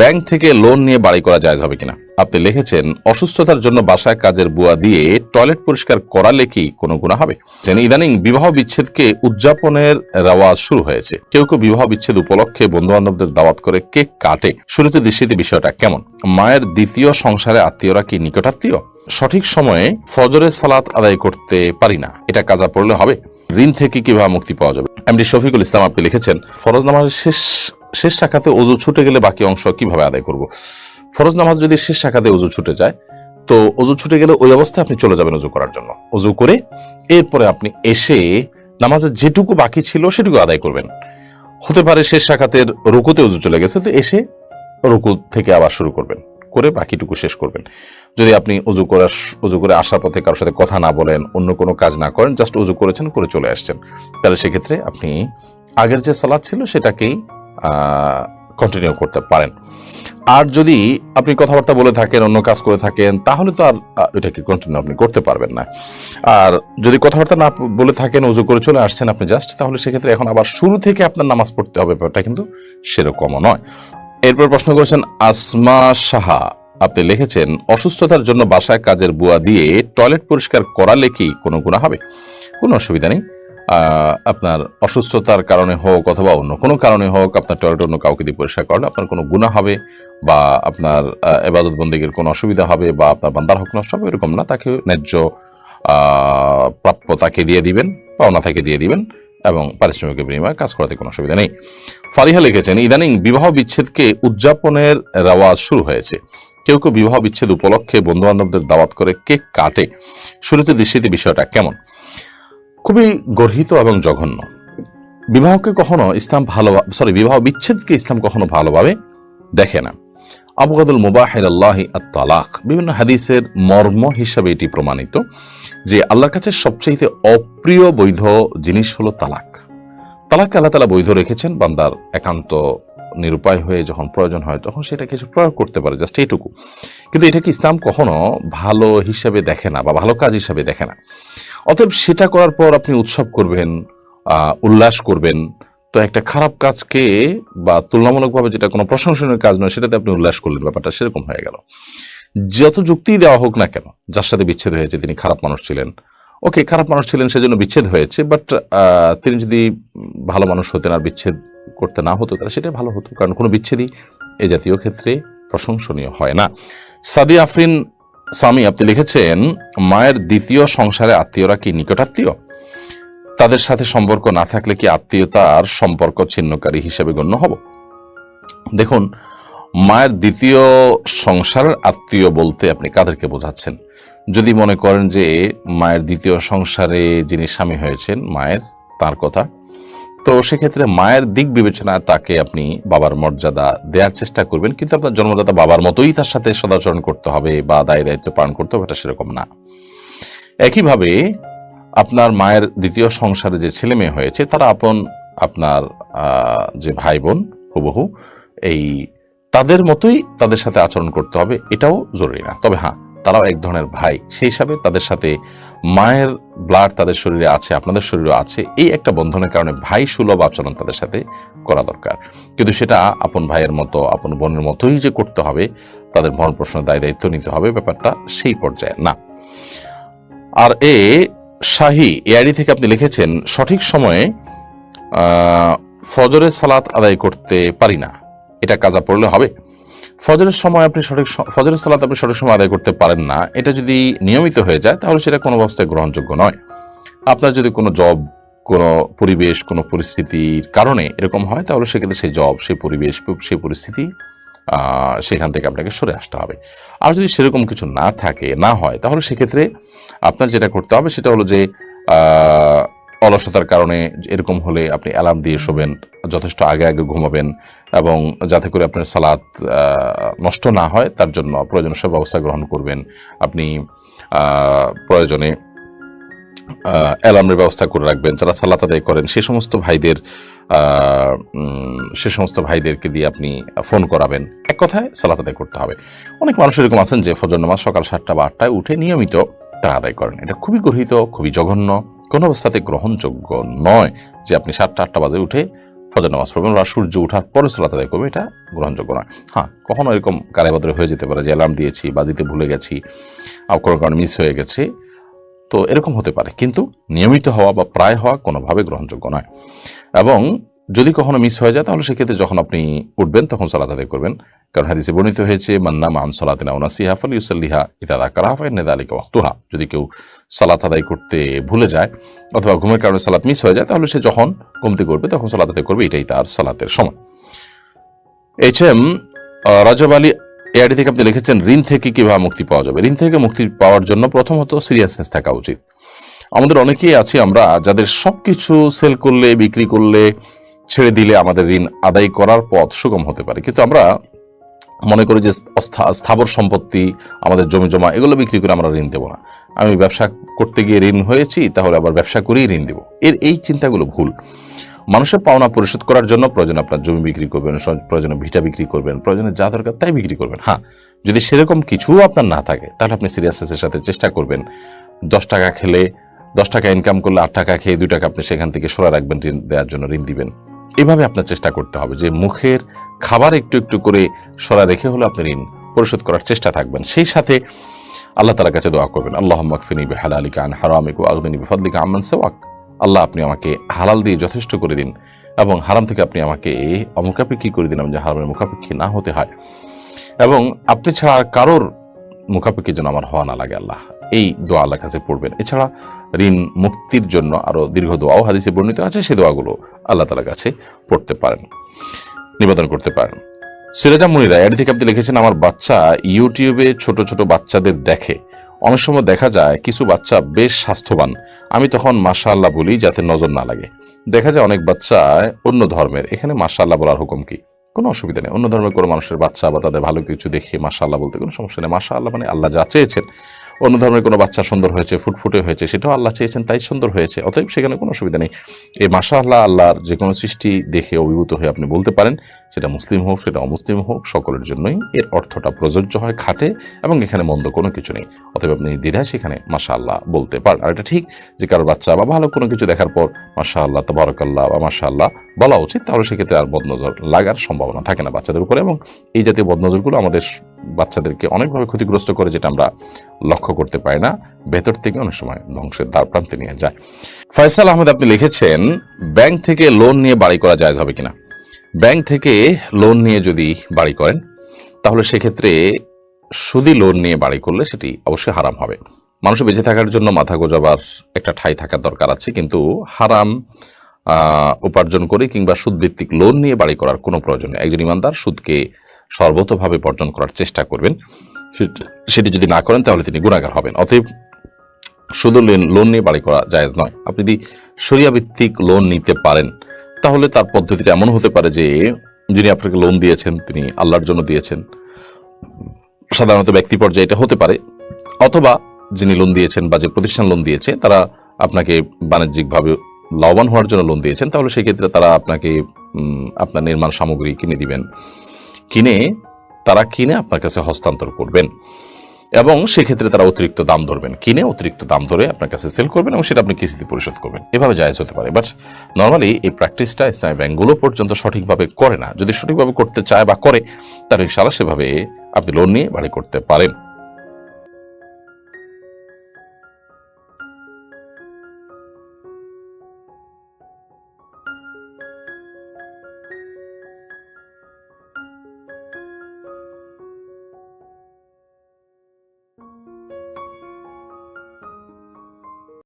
Bank থেকে loan নিয়ে বাড়ি করা যায় হবে কিনা? আপনি লিখেছেন, অসুস্থতার জন্য বাসায় কাজের বুয়া দিয়ে টয়লেট পরিষ্কার করালে কি কোনো গুণা হবে? যেন ইদানিং বিবাহ বিচ্ছেদকে উদযাপনের রেওয়াজ শুরু হয়েছে। কেউ কেউ বিবাহ বিচ্ছেদ উপলক্ষে বন্ধু বান্ধবদের দাওয়াত করে কেক কাটে। শুরুতে দৃষ্টিতে বিষয়টা কেমন? মায়ের দ্বিতীয় সংসারে আত্মীয়রা কি নিকটাত্মীয়? সঠিক সময়ে ফজরের সালাত আদায় করতে পারি না। এটা কাজা পড়লে হবে? ঋণ থেকে কীভাবে মুক্তি পাওয়া যাবে? এমডি শফিকুল ইসলাম, আপনি লিখেছেন, ফরজ নামাজের শেষ শেষ শাখাতে অজু ছুটে গেলে বাকি অংশ কীভাবে আদায় করব? ফরজ নামাজ যদি শেষ শাখাতে অজু ছুটে যায়, তো অজু ছুটে গেলে ওই অবস্থায় আপনি চলে যাবেন অজু করার জন্য। অজু করে এরপরে আপনি এসে নামাজের যেটুকু বাকি ছিল সেটুকু আদায় করবেন। হতে পারে শেষ শাখাতের রুকুতে অজু চলে গেছে, তো এসে রুকু থেকে আবার শুরু করবেন, করে বাকিটুকু শেষ করবেন। যদি আপনি উজু করার উজু করে আসার পথে কারোর সাথে কথা না বলেন, অন্য কোনো কাজ না করেন, জাস্ট উজু করেছেন, করে চলে আসছেন, তাহলে সেক্ষেত্রে আপনি আগের যে সালাদ ছিল সেটাকেই কন্টিনিউ করতে পারেন। আর যদি আপনি কথাবার্তা বলে থাকেন, অন্য কাজ করে থাকেন, তাহলে তো আর এটাকে কন্টিনিউ আপনি করতে পারবেন না। আর যদি কথাবার্তা না বলে থাকেন, উজু করে চলে আসছেন আপনি জাস্ট তাহলে সেক্ষেত্রে এখন আবার শুরু থেকে আপনার নামাজ পড়তে হবে, ব্যাপারটা কিন্তু সেরকমও নয়। এরপর প্রশ্ন করেছেন, আসমা সাহা আপনি লিখেছেন, অসুস্থতার জন্য বাসায় কাজের বুয়া দিয়ে টয়লেট পরিষ্কার করালে কি কোনো গুণা হবে? কোনো অসুবিধা নেই। আপনার অসুস্থতার কারণে হোক অথবা অন্য কোনো কারণে হোক আপনার টয়লেট অন্য কাউকে দিয়ে পরিষ্কার করালে আপনার কোনো গুণা হবে বা আপনার এবাদত বন্দীগের কোনো অসুবিধা হবে বা আপনার বান্দার হক নষ্ট হবে, এরকম না। তাকে ন্যায্য প্রাপ্য তাকে দিয়ে দিবেন পাওনা তাকে দিয়ে দিবেন এবং পারিশ্রমিকের বিনিময়ে কাজ করাতে কোনো অসুবিধা নেই। ফারিহা লিখেছেন, ইদানিং বিবাহ বিচ্ছেদকে উদযাপনের রেওয়াজ শুরু হয়েছে। কেউ কেউ বিবাহ বিচ্ছেদ উপলক্ষে বন্ধু বান্ধবদের দাওয়াত করে কেক কাটে। শুরুতে দৃষ্টিতে বিষয়টা কেমন? খুবই গর্হিত এবং জঘন্য। বিবাহকে কখনো ইসলাম ভালো সরি বিবাহ বিচ্ছেদকে ইসলাম কখনো ভালোভাবে দেখে না। আবুগাদুল মুবাহির আল্লাহি আত্মালাক বিভিন্ন হাদিসের মর্ম হিসাবে এটি প্রমাণিত যে আল্লাহর কাছে সবচেয়ে অপ্রিয় বৈধ জিনিস হলো তালাক। তালাককে আল্লাহ তালা বৈধ রেখেছেন, বান্দার একান্ত নিরুপায় হয়ে যখন প্রয়োজন হয় তখন সেটা কিছু প্রয়োগ করতে পারে, জাস্ট এইটুকু কিন্তু এটাকে ইসলাম কখনো ভালো হিসাবে দেখে না বা ভালো কাজ হিসাবে দেখে না। অতএব সেটা করার পর আপনি উৎসব করবেন উল্লাস করবেন। তো একটা খারাপ কাজকে বা তুলনামূলকভাবে যেটা কোনো প্রশংসনীয় কাজ নয়, সেটাতে আপনি উল্লাস করলেন, ব্যাপারটা সেরকম হয়ে গেল। যত যুক্তি দেওয়া হোক না কেন, যার সাথে বিচ্ছেদ হয়েছে, তিনি খারাপ মানুষ ছিলেন। ওকে, খারাপ মানুষ ছিলেন সেজন্য বিচ্ছেদ হয়েছে, বাট তিনি যদি ভালো মানুষ হতেন আর বিচ্ছেদ করতে না হতো, তাহলে সেটাই ভালো হতো। কারণ কোনো বিচ্ছেদই এ জাতীয় ক্ষেত্রে প্রশংসনীয় হয় না। সাদি আফরিন স্বামী, আপনি লিখেছেন, মায়ের দ্বিতীয় সংসারে আত্মীয়রা কি নিকটাত্মীয়? তাদের সাথে সম্পর্ক না থাকলে কি আত্মীয়তার সম্পর্ক ছিন্নকারী হিসেবে গণ্য হব? দেখুন, মায়ের দ্বিতীয় সংসারের আত্মীয় বলতে আপনি কাদেরকে বোঝাচ্ছেন? যদি মনে করেন যে মায়ের দ্বিতীয় সংসারে যিনি স্বামী হয়েছেন, মায়ের তার কথা তো সেক্ষেত্রে মায়ের দিক বিবেচনায় তাকে আপনি বাবার মর্যাদা দেওয়ার চেষ্টা করবেন, কিন্তু আপনার জন্মদাতা বাবার মতোই তার সাথে সদাচরণ করতে হবে বা দায় দায়িত্ব পালন করতে হবে, এটা সেরকম না। একইভাবে আপনার মায়ের দ্বিতীয় সংসারে যে ছেলে মেয়ে হয়েছে, তারা আপন আপনার যে ভাই বোন হুবহু, এই তাদের মতোই তাদের সাথে আচরণ করতে হবে, এটাও জরুরি না। তবে হ্যাঁ তারাও এক ধরনের ভাই, সেই হিসাবে তাদের সাথে মায়ের ব্লাড তাদের শরীরে আছে, আপনাদের শরীরে আছে, এই একটা বন্ধনের কারণে ভাই সুলভ আচরণ তাদের সাথে করা দরকার। কিন্তু সেটা আপন ভাইয়ের মতো, আপন বোনের মতোই যে করতে হবে, তাদের ভরণ প্রশ্ন দায় দায়িত্ব নিতে হবে, ব্যাপারটা সেই পর্যায়ে না। আর এ শাহি এআইডি থেকে আপনি লিখেছেন, সঠিক সময়ে ফজরের সালাত আদায় করতে পারি না। এটা কাজা পড়লে হবে? ফজরের সময় আপনি সঠিক ফজরের সালাত আপনি সঠিক সময় আদায় করতে পারেন না, এটা যদি নিয়মিত হয়ে যায়, তাহলে সেটা কোনো অবস্থায় গ্রহণযোগ্য নয়। আপনার যদি কোনো জব, কোনো পরিবেশ, কোনো পরিস্থিতির কারণে এরকম হয়, তাহলে সেক্ষেত্রে সেই জব, সেই পরিবেশ, সেই পরিস্থিতি সেখান থেকে আপনাকে সরে আসতে হবে। আর যদি সেরকম কিছু না থাকে, না হয়, তাহলে সেক্ষেত্রে আপনার যেটা করতে হবে, সেটা হলো যে অলসতার কারণে এরকম হলে আপনি অ্যালার্ম দিয়ে শোবেন, যথেষ্ট আগে আগে ঘুমাবেন এবং যাতে করে আপনার আহ, নষ্ট না হয় তার জন্য প্রয়োজন সব ব্যবস্থা গ্রহণ করবেন। আপনি প্রয়োজনে অ্যালার্মের ব্যবস্থা করে রাখবেন। যারা সালাত আদায় করেন সে সমস্ত ভাইদের সে সমস্ত ভাইদেরকে দিয়ে আপনি ফোন করাবেন। এক কথায় সালাত আদায় করতে হবে। অনেক মানুষ এরকম আছেন যে ফজর নামাজ সকাল সাতটা বা আটটায় উঠে নিয়মিত তারা আদায় করেন। এটা খুবই গর্হিত খুবই জঘন্য। কোনো অবস্থাতে গ্রহণযোগ্য নয় যে আপনি সাতটা আটটা বাজে উঠে ফজর নামাজ পড়বেন, বা সূর্য ওঠার পরে সালাত আদায় করবে এটা গ্রহণযোগ্য নয়। হ্যাঁ কখনো এরকম কারাবাদরে হয়ে যেতে পারে যে অ্যালার্ম দিয়েছি বা দিতে ভুলে গেছি কোনো কারণে মিস হয়ে গেছে, তো এরকম হতে পারে। কিন্তু নিয়মিত হওয়া বা প্রায় হওয়া কোনোভাবে গ্রহণযোগ্য নয়। এবং যদি কখনো মিস হয়ে যায়, তাহলে সেক্ষেত্রে যখন আপনি উঠবেন, তখন সালাত আদায় করবেন। কারণ হাদিসে বর্ণিত হয়েছে মান্না মান সলাতিনা ওনাসিহা ফল ইউসাল্লিহা ইতাদা কারাফা নেদা আলিকা যদি কেউ সালাত আদায় করতে ভুলে যায় অথবা ঘুমের কারণে সালাত মিস হয়ে যায়, তাহলে সে যখন কমতে করবে, তখন সালাত আদায় করবে, এটাই তার সালাতের সময়। এইচ এম রাজব আলী এআডি থেকে আপনি লিখেছেন, ঋণ থেকে কীভাবে মুক্তি পাওয়া যাবে? ঋণ থেকে মুক্তি পাওয়ার জন্য প্রথমত সিরিয়াসনেস থাকা উচিত। আমাদের অনেকেই আছি আমরা যাদের সবকিছু সেল করলে, বিক্রি করলে, ছেড়ে দিলে আমাদের ঋণ আদায় করার পথ সুগম হতে পারে। কিন্তু আমরা মনে করি যে স্থাবর সম্পত্তি, আমাদের জমি জমা, এগুলো বিক্রি করে আমরা ঋণ দেবো না। আমি ব্যবসা করতে গিয়ে ঋণ হয়েছি, তাহলে আবার ব্যবসা করেই ঋণ দেবো। এর এই চিন্তাগুলো ভুল। মানুষের পাওনা পরিশোধ করার জন্য প্রয়োজন আপনার জমি বিক্রি করবেন প্রয়োজনে ভিটা বিক্রি করবেন, প্রয়োজনে যা দরকার তাই বিক্রি করবেন। হ্যাঁ যদি সেরকম কিছু আপনার না থাকে, তাহলে আপনি সিরিয়াসনেসের সাথে চেষ্টা করবেন। দশ টাকা খেলে, দশ টাকা ইনকাম করলে আট টাকা খেয়ে দুই টাকা আপনি সেখান থেকে সরা রাখবেন, ঋণ দেওয়ার জন্য ঋণ দিবেন। এভাবে আপনার চেষ্টা করতে হবে যে মুখের খাবার একটু একটু করে সরা রেখে হলে আপনি ঋণ পরিশোধ করার চেষ্টা থাকবেন। সেই সাথে আল্লাহ তালার কাছে দোয়া করবেন আল্লাহ মাকফিনি বেহালালিকা আন হারামিকু আগদিনী বিফাদলিকা আমান সেওয়াক। আল্লাহ আপনি আমাকে হালাল দিয়ে যথেষ্ট করে দিন এবং হারাম থেকে আপনি আমাকে অমুখাপেক্ষী করে দিন, আমি যে হারামের মুখাপেক্ষী না হতে হয়। এবং আপনি ছাড়া আর কারোর মুখাপেক্ষি যেন আমার হওয়া না লাগে আল্লাহ। এই দোয়া আল্লাহর কাছে পড়বেন। এছাড়া ঋণ মুক্তির জন্য আরও দীর্ঘ দোয়াও হাদিসে বর্ণিত আছে, সে দোয়াগুলো আল্লাহ তালার কাছে পড়তে পারেন, নিবেদন করতে পারেন। সিরাজা মুনিরা, এর থেকে আপনি লিখেছেন, আমার বাচ্চা ইউটিউবে ছোট ছোট বাচ্চাদের দেখে। অনেক সময় দেখা যায় কিছু বাচ্চা বেশ স্বাস্থ্যবান। আমি তখন মাশা আল্লাহ বলি যাতে নজর না লাগে। দেখা যায় অনেক বাচ্চা অন্য ধর্মের। এখানে মাশা আল্লাহ বলার হুকুম কি? কোনো অসুবিধা নেই। অন্য ধর্মের কোনো মানুষের বাচ্চা বা তাদের ভালো কিছু দেখে মাশা আল্লাহ বলতে কোনো সমস্যা নেই। মাশা আল্লাহ মানে আল্লাহ যা চেয়েছেন। অন্য ধর্মের কোনো বাচ্চা সুন্দর হয়েছে, ফুটফুটে হয়েছে, সেটাও আল্লাহ চেয়েছেন, তাই সুন্দর হয়েছে। অতএব সেখানে কোনো অসুবিধা নেই। এই মাশা আল্লাহ আল্লাহর যে কোনো সৃষ্টি দেখে অভিভূত হয়ে আপনি বলতে পারেন। সেটা মুসলিম হোক, সেটা অমুসলিম হোক, সকলের জন্যই এর অর্থটা প্রযোজ্য হয় খাটে এবং এখানে মন্দ কোনো কিছু নেই। অতএব আপনি দ্বিধায় সেখানে মাশা আল্লাহ বলতে পারেন। আর এটা ঠিক যে কারোর বাচ্চা বা ভালো কোনো কিছু দেখার পর মাশা আল্লাহ তবরকাল্লাহ বা মাশা আল্লাহ বলা উচিত, তাহলে সেক্ষেত্রে আর বদনজর লাগার সম্ভাবনা থাকে না বাচ্চাদের উপরে এবং এই জাতীয় বদনজরগুলো আমাদের বাচ্চাদেরকে অনেকভাবে ক্ষতিগ্রস্ত করে যেটা আমরা লক্ষ্য করতে পারি না, ভেতর থেকে অনেক সময় ধ্বংসের দ্বার প্রান্তে নিয়ে যায়। ফয়সাল আহমেদ, আপনি লিখেছেন, ব্যাংক থেকে লোন নিয়ে বাড়ি করা যায় হবে কিনা? ব্যাংক থেকে লোন নিয়ে যদি বাড়ি করেন, তাহলে সেক্ষেত্রে সুদি লোন নিয়ে বাড়ি করলে সেটি অবশ্যই হারাম হবে। মানুষ বেঁচে থাকার জন্য মাথা গোজাবার একটা ঠাই থাকার দরকার আছে, কিন্তু হারাম উপার্জন করে কিংবা সুদভিত্তিক লোন নিয়ে বাড়ি করার কোনো প্রয়োজন নেই। একজন ইমানদার সুদকে সর্বতভাবে বর্জন করার চেষ্টা করবেন। সেটি যদি না করেন, তাহলে তিনি গুণাগার হবেন। অতএব শুধু লোন- নিয়ে বাড়ি করা জায়েজ নয়। আপনি যদি সরিয়া ভিত্তিক লোন নিতে পারেন তাহলে তার পদ্ধতিটা এমন হতে পারে যে যিনি আপনাকে লোন দিয়েছেন, তিনি আল্লাহর জন্য দিয়েছেন। সাধারণত ব্যক্তি পর্যায়ে এটা হতে পারে। অথবা যিনি লোন দিয়েছেন বা যে প্রতিষ্ঠান লোন দিয়েছে, তারা আপনাকে বাণিজ্যিকভাবে লাভবান হওয়ার জন্য লোন দিয়েছেন, তাহলে সেক্ষেত্রে তারা আপনাকে আপনার নির্মাণ সামগ্রী কিনে দিবেন। কিনে, তারা কিনে আপনার কাছে হস্তান্তর করবেন। এবং সেক্ষেত্রে তারা অতিরিক্ত দাম ধরবেন। কিনে অতিরিক্ত দাম ধরে আপনার কাছে সেল করবেন এবং সেটা আপনি কিস্তিতে পরিশোধ করবেন। এভাবে জায়জ হতে পারে। বাট নর্মালি এই প্র্যাকটিসটা ইসলামী ব্যাঙ্কগুলো পর্যন্ত সঠিকভাবে করে না। যদি সঠিকভাবে করতে চায় বা করে, তাহলে সারা সেভাবে আপনি লোন নিয়ে বাড়ি করতে পারেন।